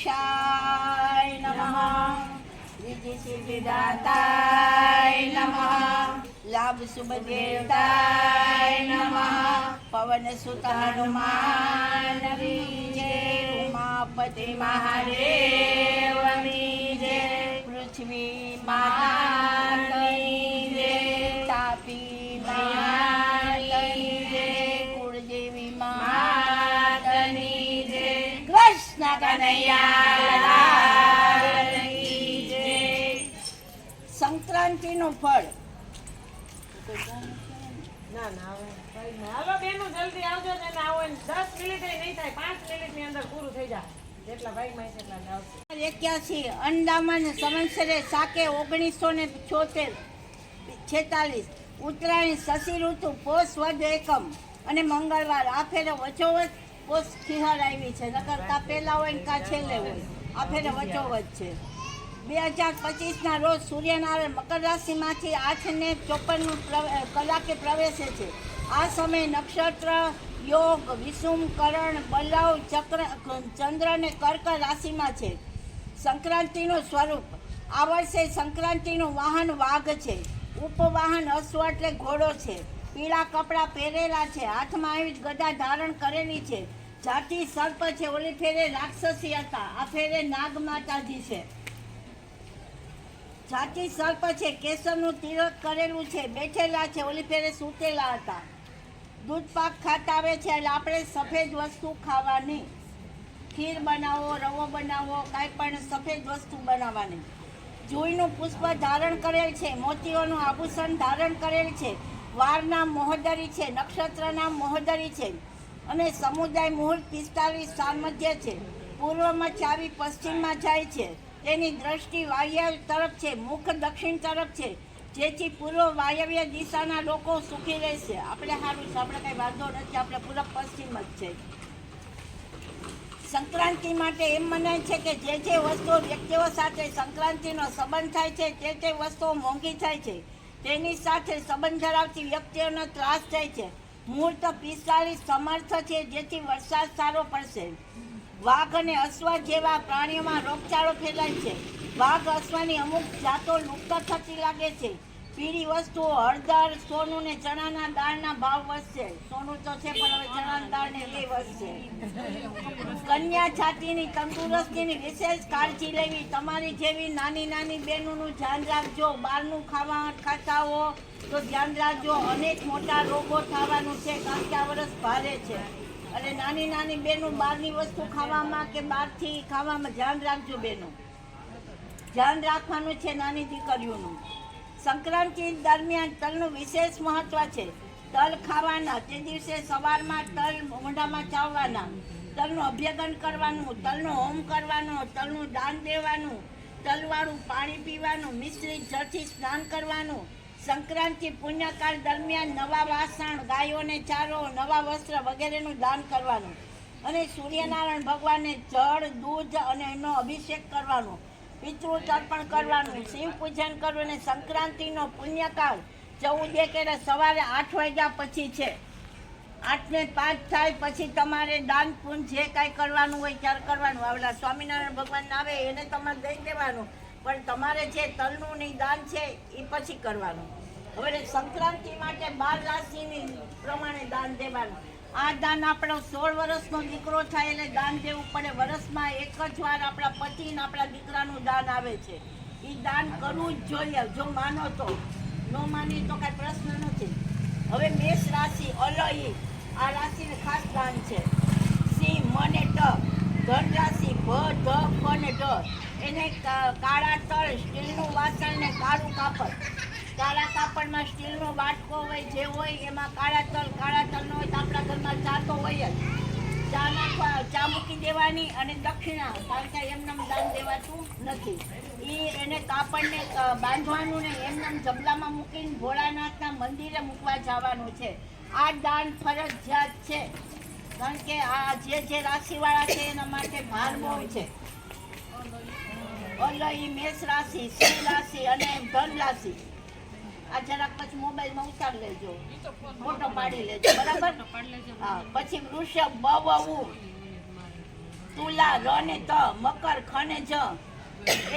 ગણેશાય નમઃ વિધિ સિદ્ધિદાતાય નમઃ લાભ શુભ દેવતાય નમઃ પવન સુત હનુમાન જય ઉમાપતિ મહાદેવની જય પૃથ્વી માતાની સંક્રાંતિનું ફળ ના ના હવે કઈ નહીં. હવે બેનું જલ્દી આવજો ને આવો દસ મિનિટ નહીં થાય પાંચ મિનિટ અંદર પૂરું થઈ જાય એક્યાસી અંદામાન સંવત્સરે સાકે ઓગણીસો ને છોતેર છેતાલીસ ઉત્તરાયણ શશી ઋતુ પોષ વદ એકમ અને મંગળવાર આ ફેરે વચોવચ પોષ ખિહાર આવી છે. નકર કા પહેલા હોય ને કા છેલ્લે હોય. આ ફેરે વચોવચ છે. બે હજાર પચીસના રોજ સૂર્યનારાયણ મકર રાશિમાંથી આઠ ને ચોપન કલાકે પ્રવેશે છે. આ સમયે નક્ષત્ર, યોગ, વિષુમ, કરણ, બલવ, ચક્ર, ચંદ્ર અને કર્ક રાશિમાં છે. સંક્રાંતિનું સ્વરૂપ. આ વર્ષે સંક્રાંતિનું વાહન વાઘ છે. ઉપવાહન અશ્વ એટલે ઘોડો છે. પીળા કપડાં પહેરેલા છે. હાથમાં આવી જ ગદા ધારણ કરેલી છે. જાતિ સર્પ છે, ઓલી ફેરે રાક્ષસી હતા. આ ફેરે નાગ માતાજી છે. જાતિ સર્પ છે, કેસરનું તિલક કરેલું છે, બેઠેલા છે, ઓલી ફેરે સૂતેલા હતા. દૂધ પાક ખાતા આવે છે, એટલે આપણે સફેદ વસ્તુ ખાવાની. ખીર બનાવો, રવો બનાવો, કાંઈ પણ સફેદ વસ્તુ બનાવવાની. જુઈનું પુષ્પ ધારણ કરેલ છે, મોતીઓનું આભૂષણ ધારણ કરેલ છે. વારના મોહદરી છે, નક્ષત્રના મોહદરી છે. અને સમુદાય મુહૂર્ત પિસ્તાલીસ સામધ્ય છે. પૂર્વમાં ચાવી પશ્ચિમમાં જાય છે. તેની દ્રષ્ટિ વાયવ્ય તરફ છે, મુખ દક્ષિણ તરફ છે. જેથી પૂર્વ વાયવ્ય દિશાના લોકો સુખી રહેશે. આપણે સારું છે, આપણે કંઈ વાંધો નથી, આપણે પૂર્વ પશ્ચિમ જ છે. સંક્રાંતિ માટે એમ મનાય છે કે જે જે વસ્તુઓ વ્યક્તિઓ સાથે સંક્રાંતિનો સંબંધ થાય છે તે તે વસ્તુઓ મોંઘી થાય છે, તેની સાથે સંબંધ ધરાવતી વ્યક્તિઓનો ત્રાસ થાય છે. મુહૂર્ત પિસ્તાલીસ સમર્થ છે, જેથી વરસાદ સારો પડશે. વાઘ અને અશ્વ જેવા પ્રાણીઓમાં રોગચાળો ફેલાય છે. વાઘ અશ્વની અમુક જાતો લુપ્ત થતી લાગે છે. પીળી વસ્તુઓ, હળદર, સોનું ને ચણાના દાળના ભાવ વધશે. સોનું તો છે, પણ હવે ચણાના દાળ ને એ વધશે. કન્યા છાતીની તંદુરસ્તીની વિશેષ કાળજી લેવી. તમારી જેવી નાની નાની બહેનોનું ધ્યાન રાખજો. બહારનું ખાવા ખાતા હો તો ધ્યાન રાખજો. અનેક મોટા રોગો થવાનું છે. કારણ કે આ વર્ષ ભારે છે. અને નાની નાની બહેનો બહારની વસ્તુ ખાવામાં કે બહારથી ખાવામાં ધ્યાન રાખજો બહેનો. ધ્યાન રાખવાનું છે નાની દીકરીઓનું. સંક્રાંતિ દરમિયાન તલનું વિશેષ મહત્વ છે. તલ ખાવાના, તે દિવસે સવારમાં તલ મોઢામાં ચાવવાના. તલનું અભ્યગન કરવાનું, તલનું હોમ કરવાનો, તલનું દાન દેવાનું, તલવાળું પાણી પીવાનું, મિશ્રિત જળથી સ્નાન કરવાનું. સંક્રાંતિ પુણ્યકાળ દરમિયાન નવા વાસણ, ગાયોને ચારો, નવા વસ્ત્ર વગેરેનું દાન કરવાનું. અને સૂર્યનારાયણ ભગવાનને જળ, દૂધ અને એનો અભિષેક કરવાનો. પિતૃ તર્પણ કરવાનું, શિવ પૂજન કરવું અને સંક્રાંતિનો પુણ્યકાળ ચૌદ એકેરે સવારે આઠ વાગ્યા પછી છે. આઠને પાંચ થાય પછી તમારે દાન પૂન જે કાંઈ કરવાનું હોય ત્યારે કરવાનું. આવડા સ્વામિનારાયણ ભગવાન આવે એને તમારે દઈ દેવાનું. પણ તમારે જે તલનું દાન છે એ પછી કરવાનું. હવે સંક્રાંતિ માટે બાર રાશિની પ્રમાણે દાન દેવાનું. આ દાન આપણો સોળ વર્ષનો દીકરો થાય એટલે દાન દેવું પડે. વર્ષમાં એક જ વાર આપણા પતિ ને આપણા દીકરાનું દાન આવે છે. એ દાન કરવું જ જોઈએ. જો માનો તો. ન માની તો કાંઈ પ્રશ્ન નથી. હવે મેષ રાશિ અલય આ રાશિને ખાસ દાન છે. સિંહ મને ટ, ધન રાશિ ભ ધ ફ ને ઢ એને કાળા તળ સ્ટીલનું વાસણ ને કાળું કાપડ. કાળા કાપડમાં સ્ટીલનો બાટકો હોય, જે હોય, એમાં કાળા તલ, કાળા તલનો હોય તો આપણા ઘરમાં ચા તો હોય જ. ચા નાખવા ચા મૂકી દેવાની અને દક્ષિણા, કારણ કે એમનેમ દાન દેવાતું નથી. એ એને કાપડને બાંધવાનું ને એમનેમ જબલામાં મૂકીને ભોળાનાથના મંદિરે મૂકવા જવાનું છે. આ દાન ફરજિયાત છે, કારણ કે આ જે જે રાશિવાળા છે એના માટે ભાર બહુ છે. અલય, મેષ રાશિ, સિંહ રાશિ અને ધન રાશિ. આ જરાક પછી મોબાઈલમાં ઉતારી લેજો. ફોટો પાડી લેજો બરાબર? હા પછી વૃષભ બવવું તુલા રને ત મકર ખને જ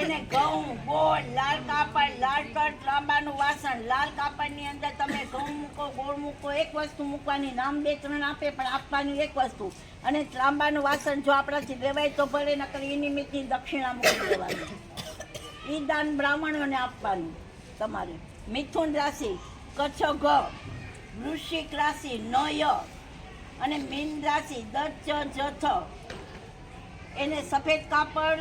એને ઘઉં ગોળ લાલ કાપડ લાલ કટ લાંબાનું વાસણ લાલ કાપડની અંદર તમે ઘઉં મૂકો ગોળ મૂકો એક વસ્તુ મૂકવાની નામ બે ત્રણ આપે પણ આપવાની એક વસ્તુ. અને લાંબાનું વાસણ જો આપણાથી લેવાય તો ભલે નકર એ નિમિત્તની દક્ષિણા મૂકી દેવાની. એ દાન બ્રાહ્મણોને આપવાનું તમારે. મિથુન રાશિ, કચ્છ ઘ વૃશ્ચિક રાશિ, નય, અને મીન રાશિ દચ જથ. એને સફેદ કાપડ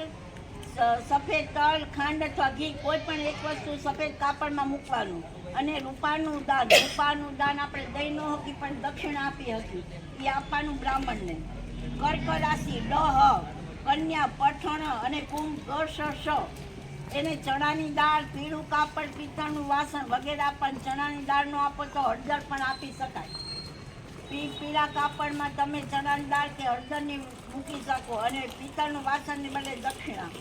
સફેદ તલ, ખાંડ અથવા ઘી, કોઈ પણ એક વસ્તુ સફેદ કાપડમાં મૂકવાનું. અને રૂપાનું દાન રૂપાનું દાન આપણે દઈ ન હકી પણ દક્ષિણા આપી હતી. એ આપવાનું બ્રાહ્મણને. કર્ક રાશિ, ડહ, કન્યા, પઠણ અને કુંભ ગશ એને ચણાની દાળ, પીળું કાપડ પિત્તળનું વાસણ વગેરે આપવાનું ચણાની દાળનો આપો તો હળદર પણ આપી શકાય. પી, પીળા કાપડમાં તમે ચણાની દાળ કે હળદરની મૂકી શકો અને પિત્તળનું વાસણની બદલે દક્ષિણા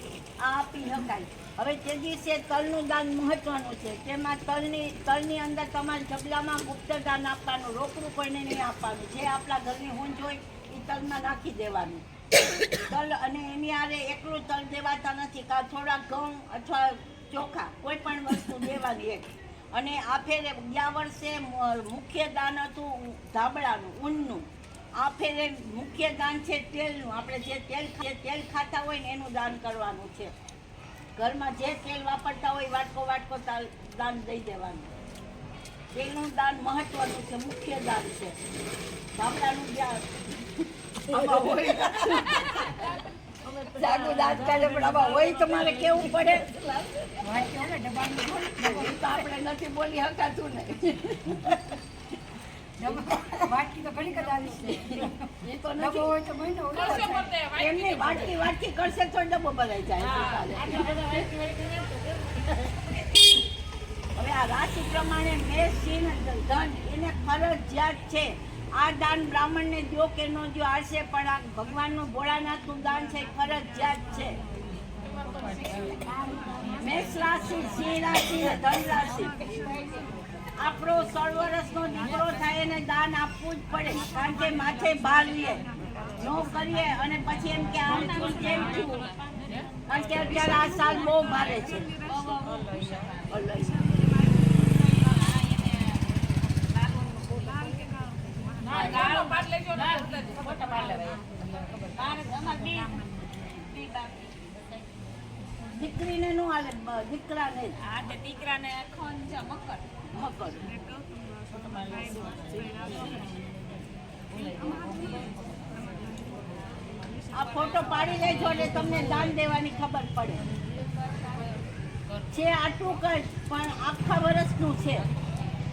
આ આપી શકાય. હવે તે દિવસે તલનું દાન મહત્વનું છે. તેમાં તલની તલની અંદર તમારા જબલામાં ગુપ્ત દાન આપવાનું, રોકડું કોઈને નહીં આપવાનું. જે આપણા ઘરની ઊંઝ હોય, એ તલમાં નાખી દેવાનું. તલ અને એની આરે એકલું તલ દેવાતા નથી. કાં થોડા ઘઉં અથવા ચોખા, કોઈ પણ વસ્તુ દેવાની એક. અને આ ફેરે ગયા વર્ષે મુખ્ય દાન હતું ધાબળાનું, ઊનનું. આ ફેરે મુખ્ય દાન છે તેલનું. આપણે જે તેલ તેલ ખાતા હોય ને એનું દાન કરવાનું છે. ઘરમાં જે તેલ વાપરતા હોય વાટકો વાટકો દાન દઈ દેવાનું. તેલનું દાન મહત્વનું છે, મુખ્ય દાન છે. ધાબળાનું દાન આમાં હોય જાગુ દાંત કાઢે પણ આમાં હોય તમારે કેવું પડે? તો આપણે નથી બોલી હકાતું ને. વાટકી તો ઘણી કદાચ એ તો ડબ્બો હોય તો મહિનો ઓછો કરશે થાય. પોતે, વાટકી એમની વાટકી વાટકી કરશે તો ડબ્બો ભરાઈ જાય. હવે આ રાશિ પ્રમાણે મેષ સિંહ ધન એને ફરજિયાત છે. આ દાન બ્રાહ્મણને જો કે ન જો આશે પણ આ ભગવાનનું ભોળાનાથનું દાન છે ફરજિયાત છે. મેષ રાશિ, સિંહ રાશિ અને ધન રાશિ. આપણો સો વર્ષનો દીકરો થાય એને દાન આપવું જ પડે, કારણ કે માથે ભાર લે. ન કરીએ અને પછી એમ કે આમ થયું તેમ છું? કારણ કે અત્યારે આ સાલ બહુ ભારે છે અલય. ના, ગાળો પાડ લેજો ને, ખોટા પાડ લેવાય. દીકરીને નો હાલે બ- દીકરાને. આ તે દીકરાને ખોન છે મકર. મકર. આ ફોટો પાડી લેજો એટલે તમને દાન દેવાની ખબર પડે. છે આટલું કર પણ આખા વર્ષનું છે.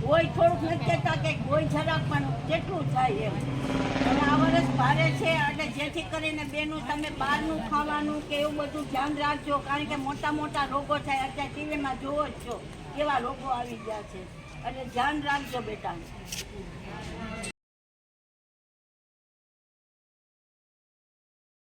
કોઈ થોડુંક નથી કહેતા કે કોઈ જરાક પણ કેટલું થાય એમ. અને આ વર્ષ ભારે છે એટલે જેથી કરીને બેનું તમે બહારનું ખાવાનું કે એવું બધું ધ્યાન રાખજો, કારણ કે મોટા મોટા રોગો થાય. અત્યારે ટીવીમાં જોવો જ છો, કેવા રોગો આવી ગયા છે. એટલે ધ્યાન રાખજો બેટા